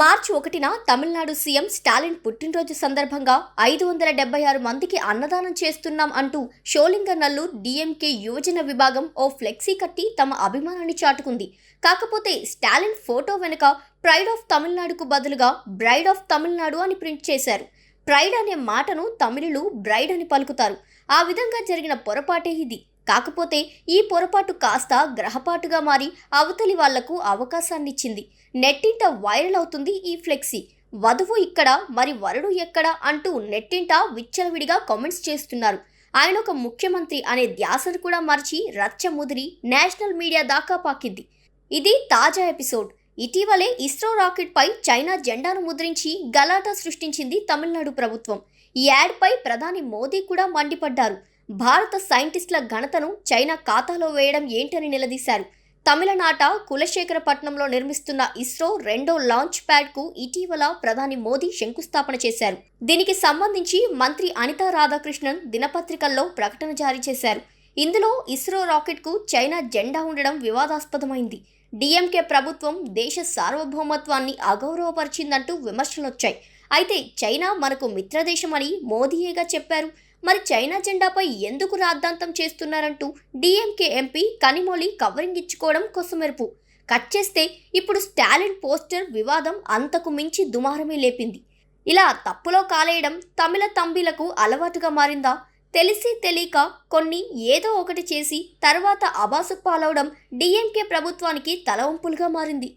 మార్చి ఒకటిన తమిళనాడు సీఎం స్టాలిన్ పుట్టినరోజు సందర్భంగా ఐదు వందల డెబ్బై ఆరు మందికి అన్నదానం చేస్తున్నాం అంటూ షోలింగనల్లూర్ డిఎంకే యువజన విభాగం ఓ ఫ్లెక్సీ కట్టి తమ అభిమానాన్ని చాటుకుంది. కాకపోతే స్టాలిన్ ఫోటో వెనుక ప్రైడ్ ఆఫ్ తమిళనాడుకు బదులుగా బ్రైడ్ ఆఫ్ తమిళనాడు అని ప్రింట్ చేశారు. ప్రైడ్ అనే మాటను తమిళులు బ్రైడ్ అని పలుకుతారు. ఆ విధంగా జరిగిన పొరపాటే ఇది. కాకపోతే ఈ పొరపాటు కాస్త గ్రహపాటుగా మారి అవతలి వాళ్ళకు అవకాశాన్నిచ్చింది. నెట్టింట వైరల్ అవుతుంది ఈ ఫ్లెక్సీ. వధువు ఇక్కడ మరి వరుడు ఎక్కడ అంటూ నెట్టింట విచ్చలవిడిగా కామెంట్స్ చేస్తున్నారు. ఆయన ఒక ముఖ్యమంత్రి అనే ధ్యాసను కూడా మర్చి రచ్చ ముదిరి నేషనల్ మీడియా దాకా పాకింది. ఇది తాజా ఎపిసోడ్. ఇటీవలే ఇస్రో రాకెట్పై చైనా జెండాను ముద్రించి గలాటా సృష్టించింది తమిళనాడు ప్రభుత్వం. ఈ యాడ్పై ప్రధాని మోదీ కూడా మండిపడ్డారు. భారత సైంటిస్టుల ఘనతను చైనా ఖాతాలో వేయడం ఏంటని నిలదీశారు. తమిళనాట కులశేఖరపట్నంలో నిర్మిస్తున్న ఇస్రో రెండో లాంచ్ ప్యాడ్కు ఇటీవల ప్రధాని మోదీ శంకుస్థాపన చేశారు. దీనికి సంబంధించి మంత్రి అనితా రాధాకృష్ణన్ దినపత్రికల్లో ప్రకటన జారీ చేశారు. ఇందులో ఇస్రో రాకెట్కు చైనా జెండా ఉండడం వివాదాస్పదమైంది. డిఎంకే ప్రభుత్వం దేశ సార్వభౌమత్వాన్ని అగౌరవపరిచిందంటూ విమర్శలొచ్చాయి. అయితే చైనా మనకు మిత్రదేశమని మోదీయేగా చెప్పారు. మరి చైనా జెండాపై ఎందుకు రాద్ధాంతం చేస్తున్నారంటూ డిఎంకే ఎంపీ కనిమొళి కవరింగ్ ఇచ్చుకోవడం కొసమెరుపు. కట్ చేస్తే ఇప్పుడు స్టాలిన్ పోస్టర్ వివాదం అంతకు మించి దుమారమే లేపింది. ఇలా తప్పులో కాలేయడం తమిళ తంబిలకు అలవాటుగా మారిందా? తెలిసి తెలియక కొన్ని ఏదో ఒకటి చేసి తర్వాత అబాసు పాలవడం డిఎంకే ప్రభుత్వానికి తలవంపులుగా మారింది.